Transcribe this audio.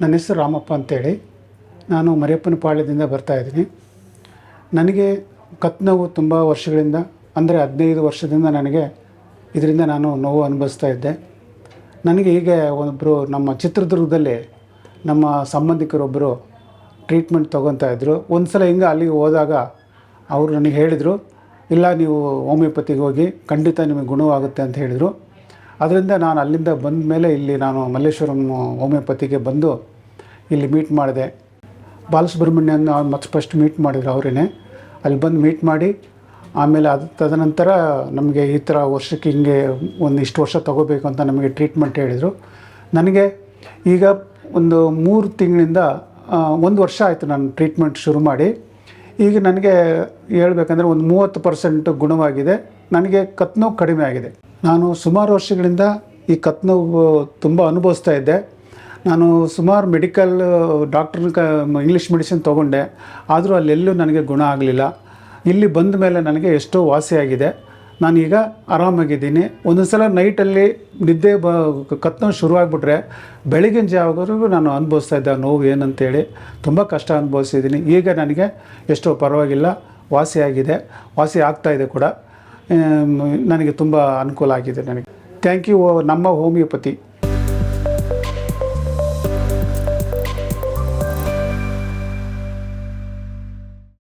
ನನ್ನ ಹೆಸರು ರಾಮಪ್ಪ ಅಂತೇಳಿ. ನಾನು ಮರಿಯಪ್ಪನ ಪಾಳ್ಯದಿಂದ ಬರ್ತಾಯಿದ್ದೀನಿ ನನಗೆ ಕತ್ ನೋವು ತುಂಬ ವರ್ಷಗಳಿಂದ, ಅಂದರೆ ಹದಿನೈದು ವರ್ಷದಿಂದ ನನಗೆ ಇದರಿಂದ ನಾನು ನೋವು ಅನುಭವಿಸ್ತಾ ಇದ್ದೆ. ನನಗೆ ಹೀಗೆ ಒಬ್ಬರು ನಮ್ಮ ಚಿತ್ರದುರ್ಗದಲ್ಲಿ ನಮ್ಮ ಸಂಬಂಧಿಕರೊಬ್ಬರು ಟ್ರೀಟ್ಮೆಂಟ್ ತೊಗೊತಾ ಇದ್ದರು ಒಂದು ಸಲ ಹಿಂಗೆ ಅಲ್ಲಿಗೆ ಹೋದಾಗ ಅವರು ನನಗೆ ಹೇಳಿದರು, ಇಲ್ಲ, ನೀವು ಹೋಮಿಯೋಪತಿಗೆ ಹೋಗಿ ಖಂಡಿತ ನಿಮಗೆ ಗುಣವಾಗುತ್ತೆ ಅಂತ ಹೇಳಿದರು. ಅದರಿಂದ ನಾನು ಅಲ್ಲಿಂದ ಬಂದ ಮೇಲೆ ಇಲ್ಲಿ ನಾನು ಮಲ್ಲೇಶ್ವರಂ ಹೋಮಿಯೋಪತಿಗೆ ಬಂದು ಇಲ್ಲಿ ಮೀಟ್ ಮಾಡಿದೆ. ಬಾಲಸುಬ್ರಹ್ಮಣ್ಯನ ಮತ್ತೆ ಫಸ್ಟ್ ಮೀಟ್ ಮಾಡಿದ್ರು ಅವರೇ ಅಲ್ಲಿ ಬಂದು ಮೀಟ್ ಮಾಡಿ, ಆಮೇಲೆ ಅದು ತದನಂತರ ನಮಗೆ ಈ ಥರ ವರ್ಷಕ್ಕೆ ಹಿಂಗೆ ಒಂದು ಇಷ್ಟು ವರ್ಷ ತೊಗೋಬೇಕು ಅಂತ ನಮಗೆ ಟ್ರೀಟ್ಮೆಂಟ್ ಹೇಳಿದರು. ನನಗೆ ಈಗ ಒಂದು ಮೂರು ತಿಂಗಳಿಂದ ಒಂದು ವರ್ಷ ಆಯಿತು ನಾನು ಟ್ರೀಟ್ಮೆಂಟ್ ಶುರು ಮಾಡಿ. ಈಗ ನನಗೆ ಹೇಳ್ಬೇಕಂದ್ರೆ ಒಂದು ಮೂವತ್ತು ಪರ್ಸೆಂಟ್ ಗುಣವಾಗಿದೆ. ನನಗೆ ಕತ್ತು ನೋವು ಕಡಿಮೆ ಆಗಿದೆ. ನಾನು ಸುಮಾರು ವರ್ಷಗಳಿಂದ ಈ ಕತ್ನೋವು ನೋವು ತುಂಬ ಅನುಭವಿಸ್ತಾ ಇದ್ದೆ. ನಾನು ಸುಮಾರು ಮೆಡಿಕಲ್ ಡಾಕ್ಟರ್ ಕ, ಇಂಗ್ಲೀಷ್ ಮೆಡಿಸಿನ್ ತೊಗೊಂಡೆ. ಆದರೂ ಅಲ್ಲೆಲ್ಲೂ ನನಗೆ ಗುಣ ಆಗಲಿಲ್ಲ. ಇಲ್ಲಿ ಬಂದ ಮೇಲೆ ನನಗೆ ಎಷ್ಟೋ ವಾಸಿಯಾಗಿದೆ. ನಾನೀಗ ಆರಾಮಾಗಿದ್ದೀನಿ. ಒಂದೊಂದು ಸಲ ನೈಟಲ್ಲಿ ನಿದ್ದೆ ಬ, ಕತ್ನೋವು ನೋವು ಶುರುವಾಗ್ಬಿಟ್ರೆ ಬೆಳಗಿನ ಜಾವವರೆಗೂ ನಾನು ಅನುಭವಿಸ್ತಾ ಇದ್ದೆ ನೋವು ಏನಂತೇಳಿ. ತುಂಬ ಕಷ್ಟ ಅನುಭವಿಸಿದ್ದೀನಿ. ಈಗ ನನಗೆ ಎಷ್ಟೋ ಪರವಾಗಿಲ್ಲ. ವಾಸಿಯಾಗಿದೆ. ವಾಸಿ ಆಗ್ತಾ ಇದೆ ಕೂಡ. ನನಗೆ ತುಂಬ ಅನುಕೂಲ ಆಗಿದೆ ನನಗೆ. ಥ್ಯಾಂಕ್ ಯು ನಮ್ಮ ಹೋಮಿಯೋಪತಿ